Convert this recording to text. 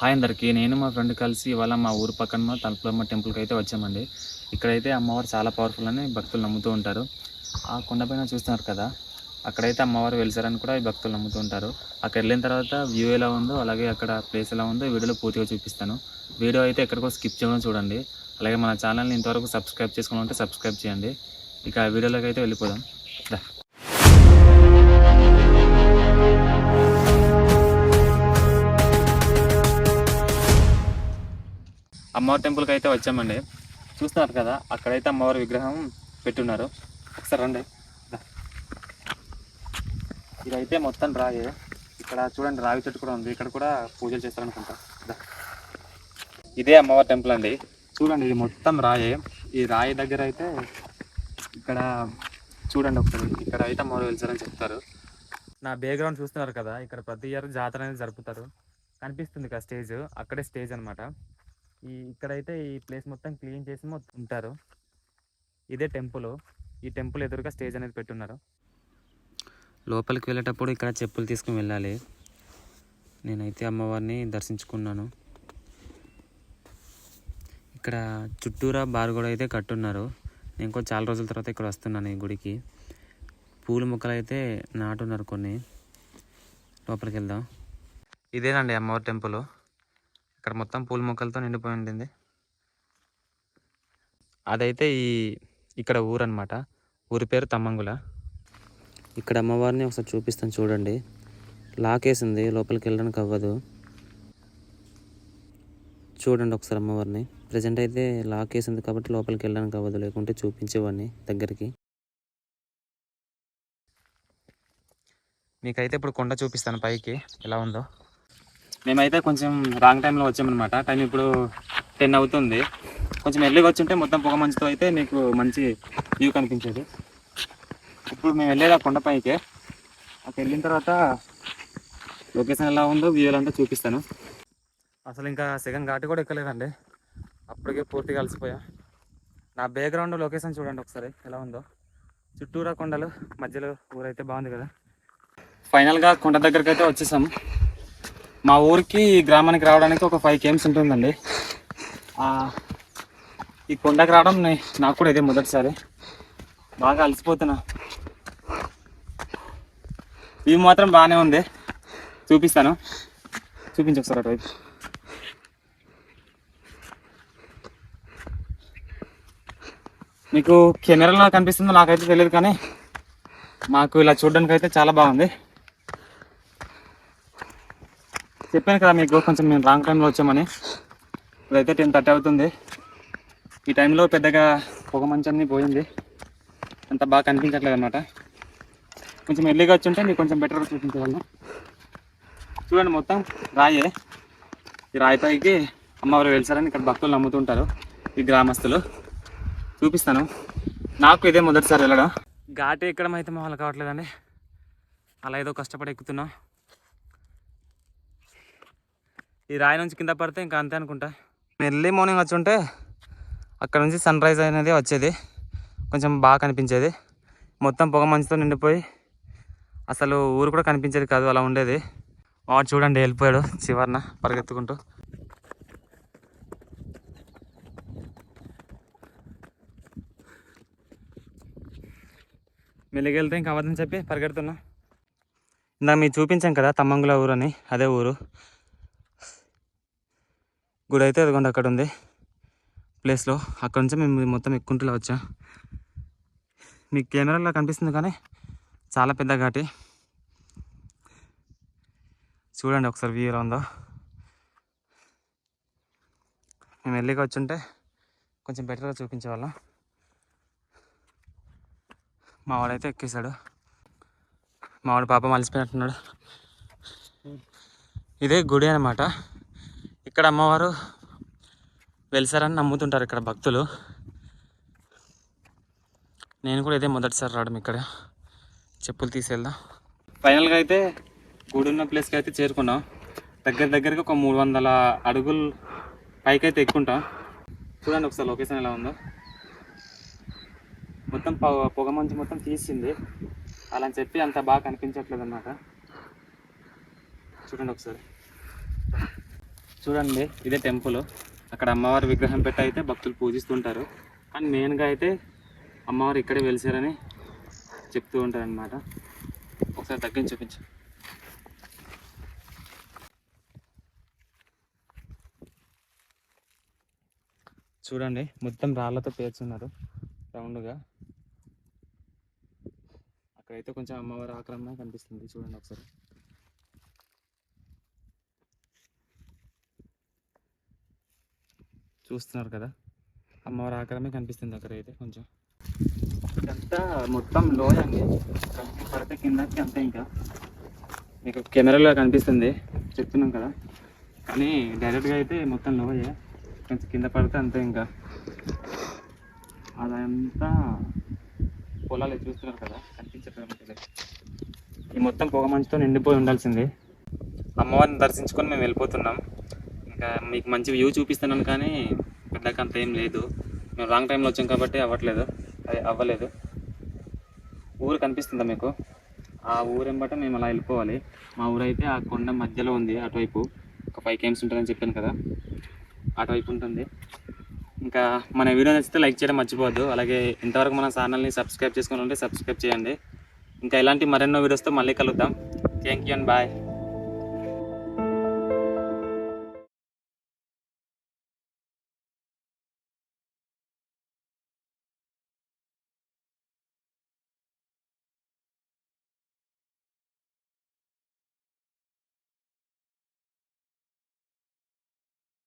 Hi అందరికీ. నేను మా ఫ్రెండ్ కలిసి ఇవాళ మా ఊరు పక్కన తలపులమ్మ టెంపుల్కి అయితే వచ్చామండి. ఇక్కడైతే అమ్మవారు చాలా పవర్ఫుల్ అని భక్తులు నమ్ముతూ ఉంటారు. ఆ కొండపైన చూస్తున్నారు కదా అక్కడైతే అమ్మవారు వెలిసారని కూడా ఈ భక్తులు నమ్ముతూ ఉంటారు. అక్కడ వెళ్ళిన తర్వాత వ్యూ ఎలా ఉందో అలాగే అక్కడ ప్లేస్ ఎలా ఉందో వీడియోలో పూర్తిగా చూపిస్తాను. వీడియో అయితే ఎక్కడికో స్కిప్ చేయడం చూడండి. అలాగే మన ఛానల్ని ఇంతవరకు సబ్స్క్రైబ్ చేసుకుని ఉంటే సబ్స్క్రైబ్ చేయండి. ఇక వీడియోలోకి అయితే వెళ్ళిపోదాం. అమ్మవారి టెంపుల్కి అయితే వచ్చామండి. చూస్తున్నారు కదా అక్కడైతే అమ్మవారి విగ్రహం పెట్టున్నారు. ఒకసారి రండి. ఇదైతే మొత్తం రాయి. ఇక్కడ చూడండి రావి చెట్టు కూడా ఉంది. ఇక్కడ కూడా పూజలు చేస్తారనుకుంటా. ఇదే. అమ్మవారి టెంపుల్ అండి. చూడండి ఇది మొత్తం రాయే. ఈ రాయి దగ్గర అయితే ఇక్కడ చూడండి ఒకసారి. ఇక్కడ అయితే అమ్మవారు వెళ్తారని చెప్తారు. నా బ్యాక్గ్రౌండ్ చూస్తున్నారు కదా ఇక్కడ ప్రతి ఇయర్ జాతర అనేది జరుపుతారు. కనిపిస్తుంది కదా స్టేజ్ అక్కడే స్టేజ్ అన్నమాట. ఈ ఇక్కడైతే ఈ ప్లేస్ మొత్తం క్లీన్ చేసి మొత్తం ఉంటారు. ఇదే టెంపుల్. ఈ టెంపుల్ ఎదురుగా స్టేజ్ అనేది పెట్టున్నారు. లోపలికి వెళ్ళేటప్పుడు ఇక్కడ చెప్పులు తీసుకుని వెళ్ళాలి. నేనైతే అమ్మవారిని దర్శించుకున్నాను. ఇక్కడ చుట్టూరా బారు కూడా అయితే కట్టున్నారు. నేను కూడా చాలా రోజుల తర్వాత ఇక్కడ వస్తున్నాను ఈ గుడికి. పూల మొక్కలు అయితే నాటున్నారు కొన్ని. లోపలికి వెళ్దాం. ఇదేనండి అమ్మవారి టెంపుల్. ఇక్కడ మొత్తం పూల మొక్కలతో నిండిపోయి ఉండింది. అదైతే ఈ ఇక్కడ ఊరు అనమాట ఊరి పేరు తమ్మంగుల. ఇక్కడ అమ్మవారిని ఒకసారి చూపిస్తాను చూడండి. లాక్ వేసింది లోపలికి వెళ్ళడానికి అవ్వదు. చూడండి ఒకసారి అమ్మవారిని. ప్రజెంట్ అయితే లాక్ వేసింది కాబట్టి లోపలికి వెళ్ళడానికి అవ్వదు లేకుంటే చూపించేవాడిని దగ్గరికి. మీకైతే ఇప్పుడు కొండ చూపిస్తాను పైకి. ఎలా ఉందో? మేమైతే కొంచెం రాంగ్ టైంలో వచ్చామన్నమాట. టైం ఇప్పుడు టెన్ అవుతుంది. కొంచెం ఎర్లీగా వచ్చి ఉంటే మొత్తం పొగ మంచుతో అయితే మీకు మంచి వ్యూ కనిపించేది. ఇప్పుడు మేము వెళ్ళేది ఆ కొండపైకి అక్కడ వెళ్ళిన తర్వాత లొకేషన్ ఎలా ఉందో వ్యూ ఎలా ఉందో చూపిస్తాను. అసలు ఇంకా సెకండ్ ఘాటి కూడా ఎక్కలేదండి. అప్పటికే పూర్తిగా కలిసిపోయా. నా బ్యాక్గ్రౌండ్ లొకేషన్ చూడండి ఒకసారి ఎలా ఉందో. చుట్టూరా కొండలు మధ్యలో ఊరైతే బాగుంది కదా. ఫైనల్గా కొండ దగ్గరికి అయితే వచ్చేసాం మా ఊరికి ఈ గ్రామానికి రావడానికి ఒక ఫైవ్ కేమ్స్ ఉంటుందండి. ఈ కొండకి రావడం నాకు కూడా ఇదే మొదటిసారి. బాగా అలసిపోతున్నా. ఇవి మాత్రం బాగానే ఉంది. చూపిస్తాను. చూపించు ఒకసారి అటువైపు. మీకు కెమెరాలో కనిపిస్తుందో నాకైతే తెలియదు కానీ మాకు ఇలా చూడడానికి అయితే చాలా బాగుంది. చెప్పాను కదా మీకు కొంచెం మేము రాంగ్ టైంలో వచ్చామని. ఇప్పుడైతే టెన్ థర్టీ అవుతుంది. ఈ టైంలో పెద్దగా పొగ మంచన్ని పోయింది. అంత బాగా కనిపించట్లేదు అనమాట కొంచెం ఎర్లీగా వచ్చి ఉంటే మీకు కొంచెం బెటర్ చూపించగలను. చూడండి మొత్తం రాయే. ఈ రాయిపైకి అమ్మవారు వెళ్తారని ఇక్కడ భక్తులు నమ్ముతుంటారు ఈ గ్రామస్తులు. చూపిస్తాను. నాకు ఇదే మొదటిసారి వెళ్ళడం. ఘాట్ ఎక్కడం అయితే మా కావట్లేదండి. అలా ఏదో కష్టపడి ఎక్కుతున్నాం. ఈ రాయి నుంచి కింద పడితే ఇంకా అంతే అనుకుంటా. ఎర్లీ మార్నింగ్ వచ్చి ఉంటే అక్కడ నుంచి సన్ రైజ్ అనేది వచ్చేది. కొంచెం బాగా కనిపించేది. మొత్తం పొగ మంచుతో నిండిపోయి అసలు ఊరు కూడా కనిపించేది కాదు అలా ఉండేది. వాడు చూడండి వెళ్ళిపోయాడు చివరిన పరిగెత్తుకుంటూ. మెల్లిగెళ్తే ఇంకా అవద్దని చెప్పి పరిగెడుతున్నా. ఇందాక మీకు చూపించాం కదా తమ్మంగుల ఊరు అని అదే ఊరు. గుడి అయితే అదిగోండి అక్కడ ఉంది. ప్లేస్లో అక్కడ నుంచి మేము మొత్తం ఎక్కుంటూ వచ్చాం. మీకు కెమెరాలో కనిపిస్తుంది కానీ చాలా పెద్ద ఘాటి. చూడండి ఒకసారి వ్యూ ఎలా ఉందో. మేము వెళ్ళిగా వచ్చుంటే కొంచెం బెటర్గా చూపించేవాళ్ళం. మా వాడైతే ఎక్కేశాడు. మా వాడు పాపం అలసిపోయినట్టున్నాడు. ఇదే గుడి అనమాట ఇక్కడ అమ్మవారు వెలిసారని నమ్ముతుంటారు ఇక్కడ భక్తులు. నేను కూడా ఇదే మొదటిసారి రావడం ఇక్కడ. చెప్పులు తీసేద్దాం. ఫైనల్గా అయితే గుడి ఉన్న ప్లేస్కి అయితే చేరుకున్నాం. దగ్గర దగ్గరగా ఒక మూడు వందల అడుగులు పైకైతే ఎక్కుంటాం. చూడండి ఒకసారి లొకేషన్ ఎలా ఉందో. మొత్తం పొగ పొగ మంచు మొత్తం తీసింది. అలా అని చెప్పి అంత బాగా కనిపించట్లేదు అన్నమాట చూడండి ఒకసారి. చూడండి ఇదే టెంపుల్ అక్కడ అమ్మవారి విగ్రహం పెట్టి అయితే భక్తులు పూజిస్తుంటారు. కానీ మెయిన్గా అయితే అమ్మవారు ఇక్కడే వెలిసారని చెప్తూ ఉంటారు అనమాట ఒకసారి తగ్గించి చూపించు. చూడండి మొత్తం రాళ్ళతో పేర్చున్నారు. రౌండ్గా. అక్కడైతే కొంచెం అమ్మవారి ఆక్రమణ కనిపిస్తుంది. చూడండి ఒకసారి. చూస్తున్నారు కదా. అమ్మవారి ఆకారమే కనిపిస్తుంది అక్కడ అయితే కొంచెం. ఇదంతా మొత్తం లోయ అండి. పడితే కిందకి అంతే ఇంకా. మీకు కెమెరాలో కనిపిస్తుంది. చెప్తున్నాం కదా. కానీ డైరెక్ట్గా అయితే మొత్తం లోయే. కొంచెం కింద పడితే అంతే ఇంకా. అదంతా పొలాలు చూస్తున్నారు కదా. కనిపించట్లేదు ఈ మొత్తం పొగ మంచుతో నిండిపోయి ఉండాల్సింది. అమ్మవారిని దర్శించుకొని మేము వెళ్ళిపోతున్నాం. మీకు మంచి వ్యూ చూపిస్తున్నాను కానీ పెద్దగా అంత ఏం లేదు. మేము రాంగ్ టైంలో వచ్చాం కాబట్టి అవ్వట్లేదు. అది అవ్వలేదు. ఊరు కనిపిస్తుందా మీకు? ఆ ఊరు మేము అలా వెళ్ళిపోవాలి. మా ఊరు అయితే ఆ కొండ మధ్యలో ఉంది అటువైపు. ఒక ఫైవ్ కేమ్స్ ఉంటుందని చెప్పాను కదా. అటువైపు ఉంటుంది. ఇంకా మన వీడియో నచ్చితే లైక్ చేయడం మర్చిపోవద్దు. అలాగే ఇంతవరకు మన ఛానల్ని సబ్స్క్రైబ్ చేసుకుని ఉంటే సబ్స్క్రైబ్ చేయండి. ఇంకా ఇలాంటి మరెన్నో వీడియోస్తో మళ్ళీ కలుద్దాం. Thank you and bye